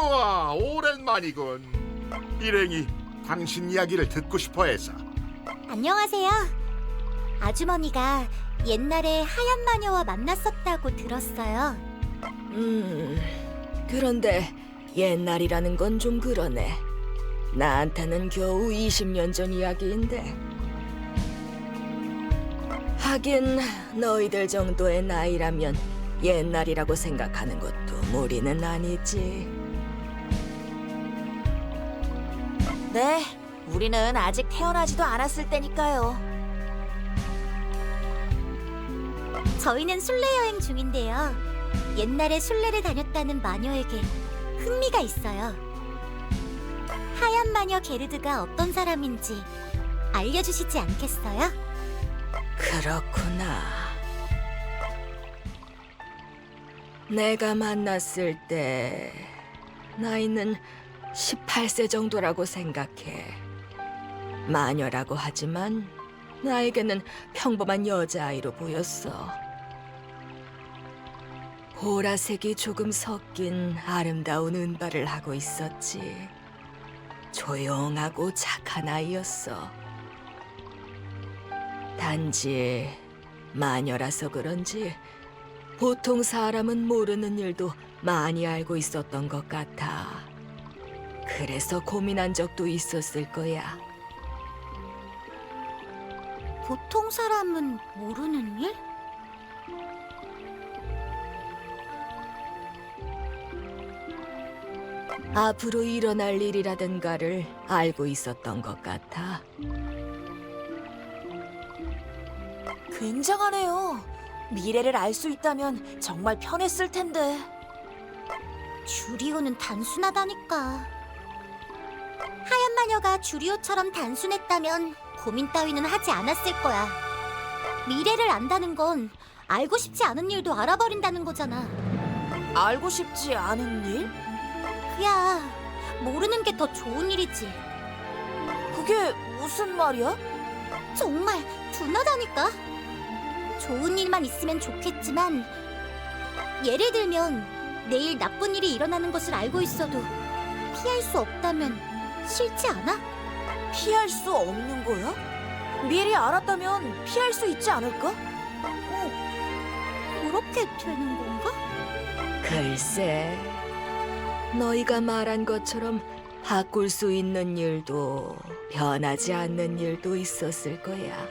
크로아 오랜만이군. 일행이 당신 이야기를 듣고 싶어해서. 안녕하세요. 아주머니가 옛날에 하얀 마녀와 만났었다고 들었어요. 음, 그런데 옛날이라는 건 좀 그러네. 나한테는 겨우 20년 전 이야기인데. 하긴 너희들 정도의 나이라면 옛날이라고 생각하는 것도 무리는 아니지. 네, 우리는 아직 태어나지도 않았을 때니까요. 저희는 순례 여행 중인데요. 옛날에 순례를 다녔다는 마녀에게 흥미가 있어요. 하얀 마녀 게르드가 어떤 사람인지 알려주시지 않겠어요? 그렇구나. 내가 만났을 때 나이는 18세 정도라고 생각해. 마녀라고 하지만 나에게는 평범한 여자아이로 보였어. 보라색이 조금 섞인 아름다운 은발을 하고 있었지. 조용하고 착한 아이였어. 단지 마녀라서 그런지 보통 사람은 모르는 일도 많이 알고 있었던 것 같아. 그래서 고민한 적도 있었을 거야. 보통 사람은 모르는 일? 앞으로 일어날 일이라든가를 알고 있었던 것 같아. 굉장하네요. 미래를 알 수 있다면 정말 편했을 텐데. 주리오는 단순하다니까. 마녀가 주리오처럼 단순했다면 고민 따위는 하지 않았을 거야. 미래를 안다는 건 알고 싶지 않은 일도 알아버린다는 거잖아. 알고 싶지 않은 일? 그야 모르는 게 더 좋은 일이지. 그게 무슨 말이야? 정말 둔하다니까. 좋은 일만 있으면 좋겠지만 예를 들면 내일 나쁜 일이 일어나는 것을 알고 있어도 피할 수 없다면 싫지 않아? 피할 수 없는 거야? 미리 알았다면 피할 수 있지 않을까? 그렇게 되는 건가? 글쎄, 너희가 말한 것처럼 바꿀 수 있는 일도 변하지 않는 일도 있었을 거야.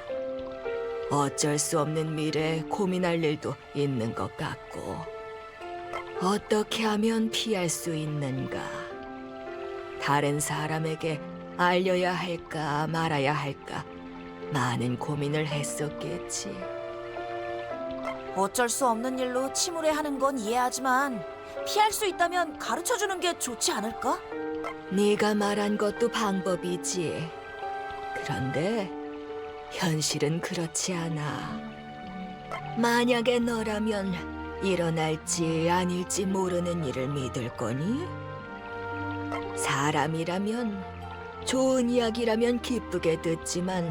어쩔 수 없는 미래에 고민할 일도 있는 것 같고, 어떻게 하면 피할 수 있는가? 다른 사람에게 알려야 할까 말아야 할까? 많은 고민을 했었겠지. 어쩔 수 없는 일로 침울해하는 건 이해하지만 피할 수 있다면 가르쳐 주는 게 좋지 않을까? 네가 말한 것도 방법이지. 그런데 현실은 그렇지 않아. 만약에 너라면 일어날지 아닐지 모르는 일을 믿을 거니? 사람이라면 좋은 이야기라면 기쁘게 듣지만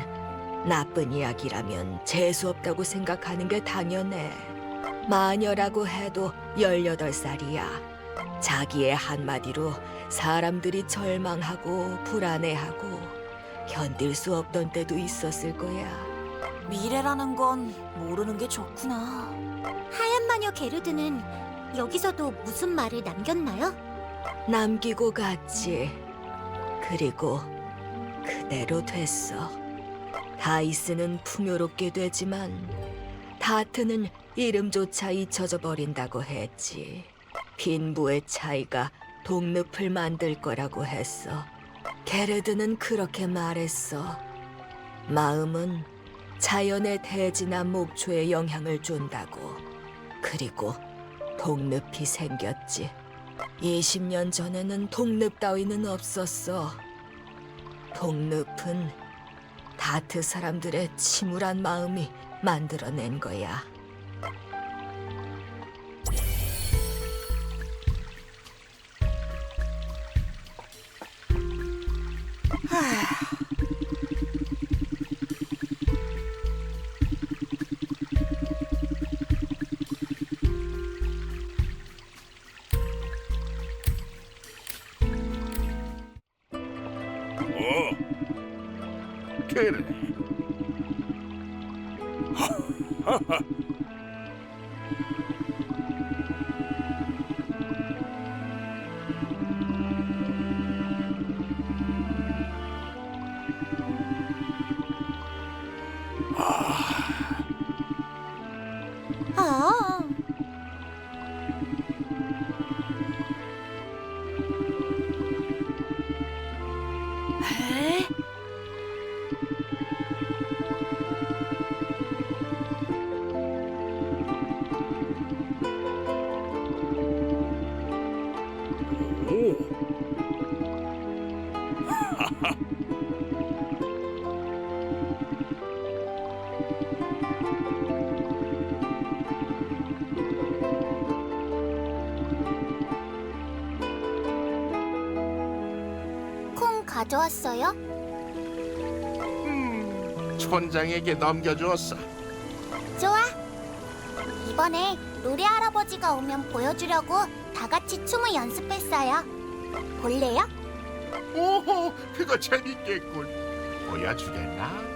나쁜 이야기라면 재수없다고 생각하는 게 당연해. 마녀라고 해도 18살이야. 자기의 한마디로 사람들이 절망하고 불안해하고 견딜 수 없던 때도 있었을 거야. 미래라는 건 모르는 게 좋구나. 하얀 마녀 게르드는 여기서도 무슨 말을 남겼나요? 남기고 갔지. 그리고 그대로 됐어. 다이스는 풍요롭게 되지만 다트는 이름조차 잊혀져 버린다고 했지. 빈부의 차이가 독늪을 만들 거라고 했어. 게르드는 그렇게 말했어. 마음은 자연의 대지나 목초에 영향을 준다고. 그리고 독늪이 생겼지. 20년 전에는 독립 따위는 없었어. 독립은 다트 사람들의 침울한 마음이 만들어낸 거야. 아, 에? 가져왔어요? 음, 촌장에게 넘겨주었어. 좋아. 이번에 노래 할아버지가 오면 보여주려고 다 같이 춤을 연습했어요. 볼래요? 오호, 그거 재밌겠군. 보여주겠나?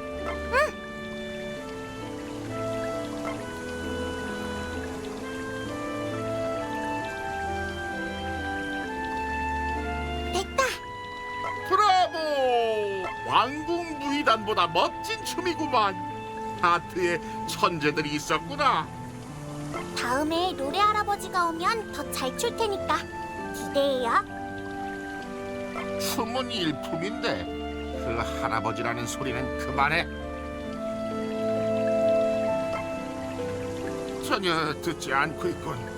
무희단보다 멋진 춤이구만. 하트에 천재들이 있었구나. 다음에 노래 할아버지가 오면 더 잘 출 테니까 기대해요. 춤은 일품인데 그 할아버지라는 소리는 그만해. 전혀 듣지 않고 있군.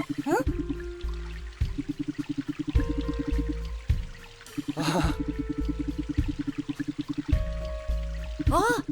어? 아,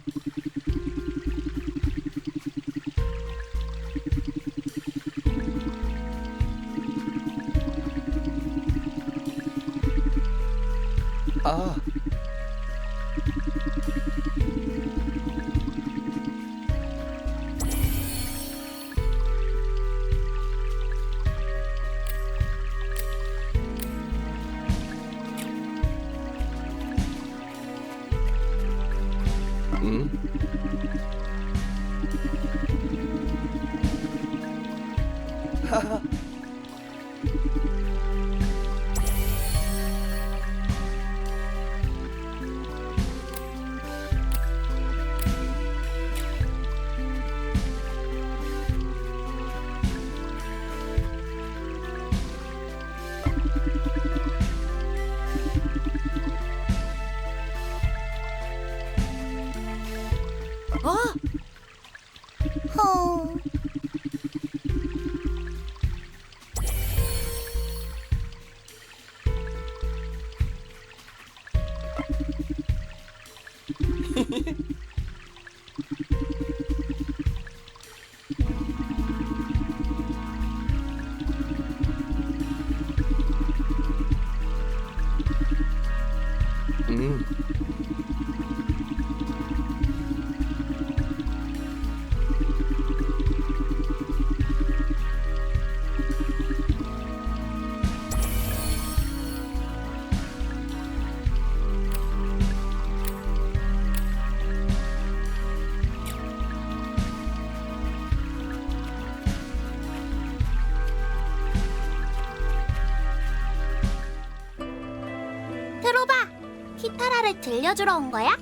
음? 어? 호. 키타라를 들려주러 온 거야?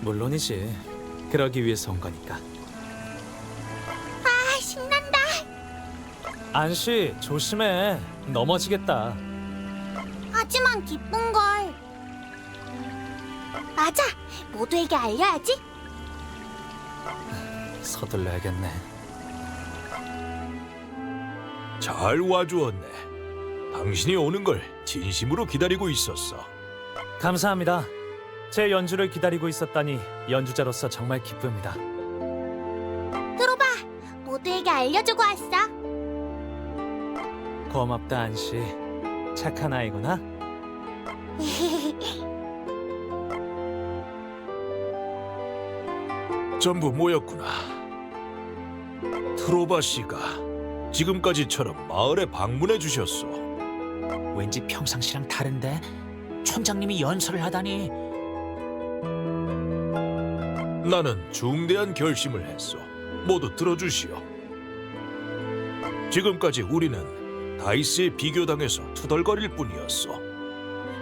물론이지. 그러기 위해서 온 거니까. 아, 신난다. 안씨, 조심해. 넘어지겠다. 하지만 기쁜 걸. 맞아. 모두에게 알려야지. 서둘러야겠네. 잘 와주었네. 당신이 오는 걸 진심으로 기다리고 있었어. 감사합니다. 제 연주를 기다리고 있었다니 연주자로서 정말 기쁩니다. 트로바, 모두에게 알려주고 왔어. 고맙다 안씨. 착한 아이구나. 전부 모였구나. 트로바 씨가 지금까지처럼 마을에 방문해 주셨소. 왠지 평상시랑 다른데 촌장님이 연설을 하다니 나는 중대한 결심을 했소. 모두 들어주시오. 지금까지 우리는 다이스에 비교당해서 투덜거릴 뿐이었소.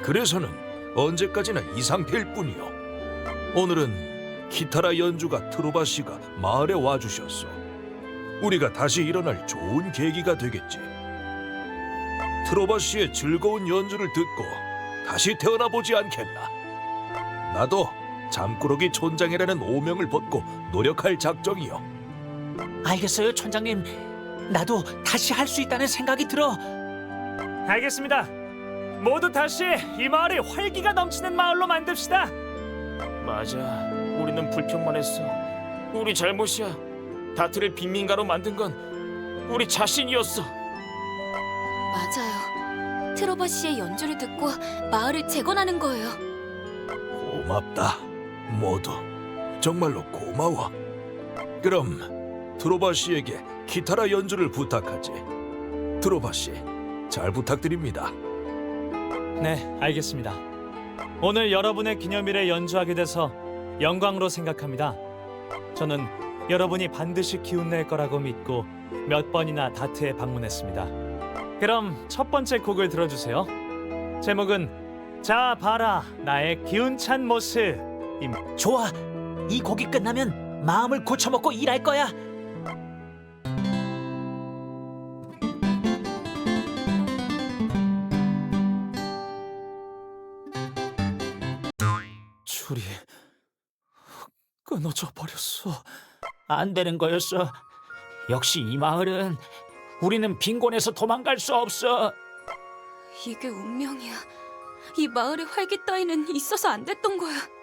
그래서는 언제까지나 이 상태일 뿐이오. 오늘은 기타라 연주가 트로바 씨가 마을에 와주셨소. 우리가 다시 일어날 좋은 계기가 되겠지. 트로바 씨의 즐거운 연주를 듣고 다시 태어나 보지 않겠나. 나도 잠꾸러기 촌장이라는 오명을 벗고 노력할 작정이요. 알겠어요 촌장님 나도 다시 할 수 있다는 생각이 들어 알겠습니다. 모두 다시 이 마을을 활기가 넘치는 마을로 만듭시다. 맞아. 우리는 불평만 했어. 우리 잘못이야. 다트를 빈민가로 만든 건 우리 자신이었어. 맞아요. 트로바 씨의 연주를 듣고 마을을 재건하는 거예요. 고맙다. 모두 정말로 고마워. 그럼 트로바 씨에게 기타라 연주를 부탁하지. 트로바 씨, 잘 부탁드립니다. 네, 알겠습니다. 오늘 여러분의 기념일에 연주하게 돼서 영광으로 생각합니다. 저는 여러분이 반드시 기운낼 거라고 믿고 몇 번이나 다트에 방문했습니다. 그럼 첫 번째 곡을 들어주세요. 제목은 자 봐라 나의 기운찬 모습. 좋아 이 곡이 끝나면 마음을 고쳐먹고 일할 거야 줄이 끊어져 버렸어. 안 되는 거였어 역시 이 마을은 우리는 빈곤에서 도망갈 수 없어 이게 운명이야. 이 마을의 활기 따위는 있어서 안 됐던 거야.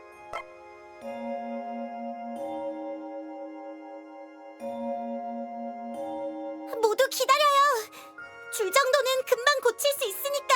모두 기다려요. 줄 정도는 금방 고칠 수 있으니까.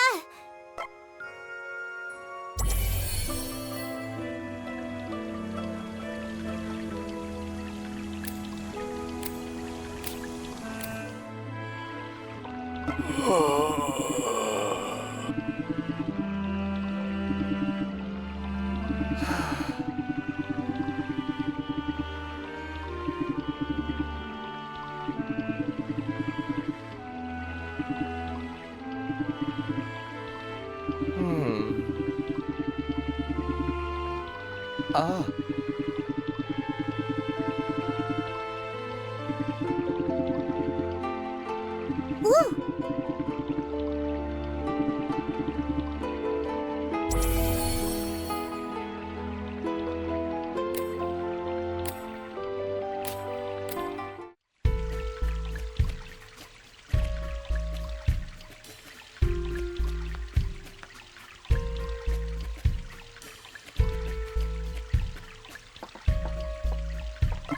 아,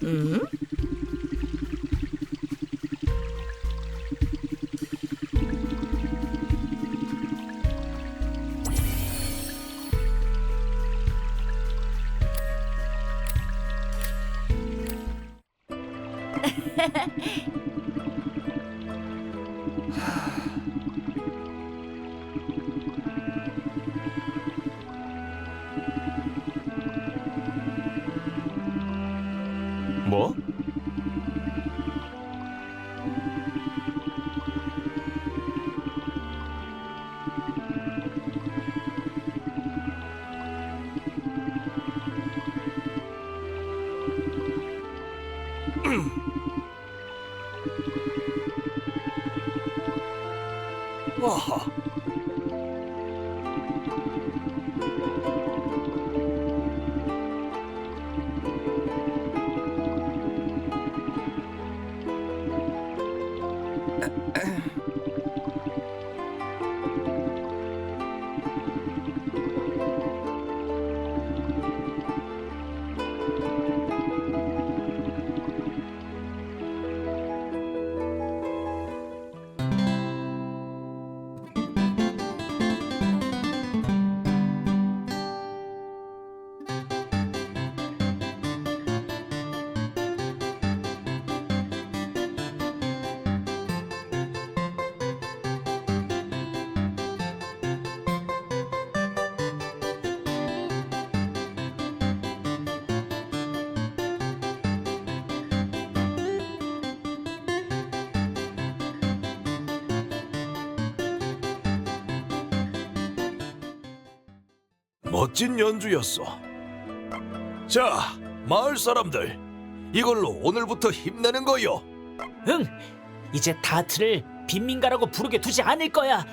음? 멋진 연주였어. 자, 마을 사람들, 이걸로 오늘부터 힘내는 거요. 응. 이제 다트를 빈민가라고 부르게 두지 않을 거야.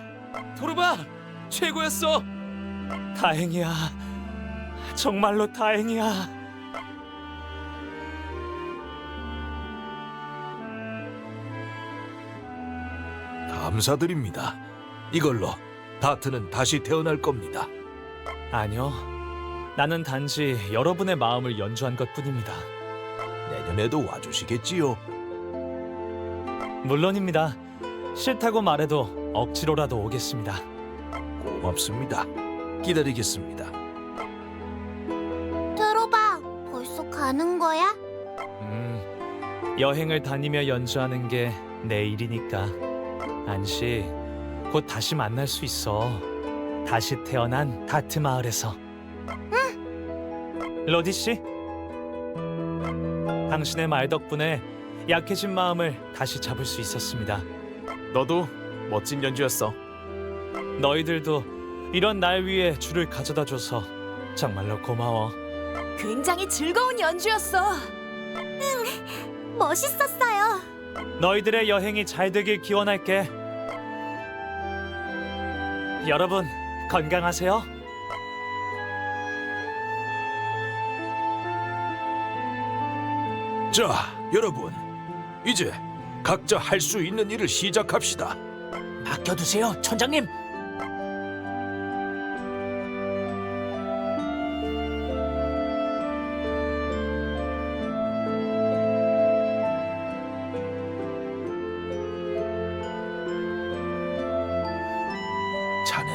토르바 최고였어. 다행이야. 정말로 다행이야. 감사드립니다. 이걸로 다트는 다시 태어날 겁니다. 아니요. 나는 단지 여러분의 마음을 연주한 것 뿐입니다. 내년에도 와주시겠지요. 물론입니다. 싫다고 말해도 억지로라도 오겠습니다. 고맙습니다. 기다리겠습니다. 들어봐. 벌써 가는 거야? 음, 여행을 다니며 연주하는 게 내 일이니까. 안시, 곧 다시 만날 수 있어. 다시 태어난 다트 마을에서. 응. 로디 씨, 당신의 말 덕분에 약해진 마음을 다시 잡을 수 있었습니다. 너도 멋진 연주였어. 너희들도 이런 날 위해 줄을 가져다 줘서 정말로 고마워. 굉장히 즐거운 연주였어. 멋있었어요. 너희들의 여행이 잘 되길 기원할게. 여러분, 건강하세요. 자, 여러분, 이제 각자 할 수 있는 일을 시작합시다. 맡겨두세요, 천장님.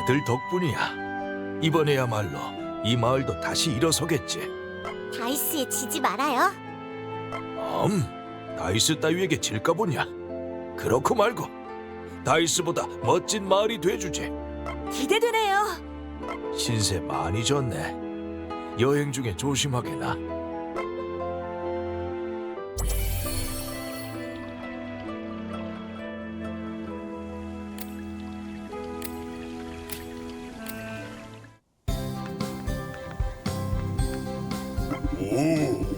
자네들 덕분이야. 이번에야말로 이 마을도 다시 일어서겠지. 다이스에 지지 말아요. 음, 다이스 따위에게 질까 보냐? 그렇고 말고 다이스보다 멋진 마을이 돼주지. 기대되네요. 신세 많이 졌네. 여행 중에 조심하게 나. 음.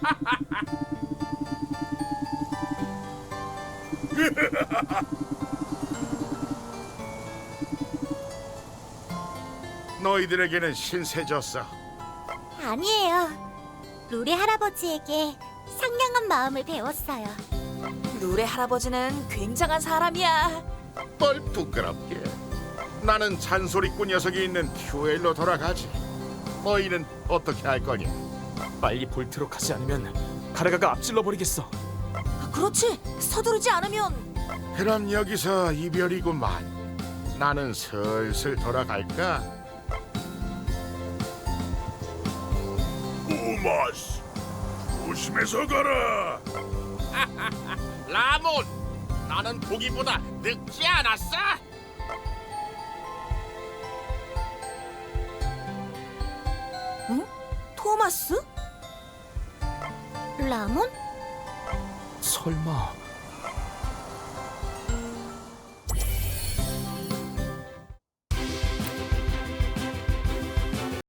너희들에게는 신세졌어. 아니에요. 루리 할아버지에게 상냥한 마음을 배웠어요. 룰의 할아버지는 굉장한 사람이야. 뭘 부끄럽게. 나는 잔소리꾼 녀석이 있는 큐엘로 돌아가지. 너희는 어떻게 할 거냐? 빨리 볼트로 가지 않으면 가르가가 앞질러 버리겠어. 그렇지. 서두르지 않으면 그럼 여기서 이별이구만. 나는 슬슬 돌아갈까? 우마스, 조심해서 가라. 라몬, 나는 보기보다 늙지 않았어. 토마스? 라몬? 설마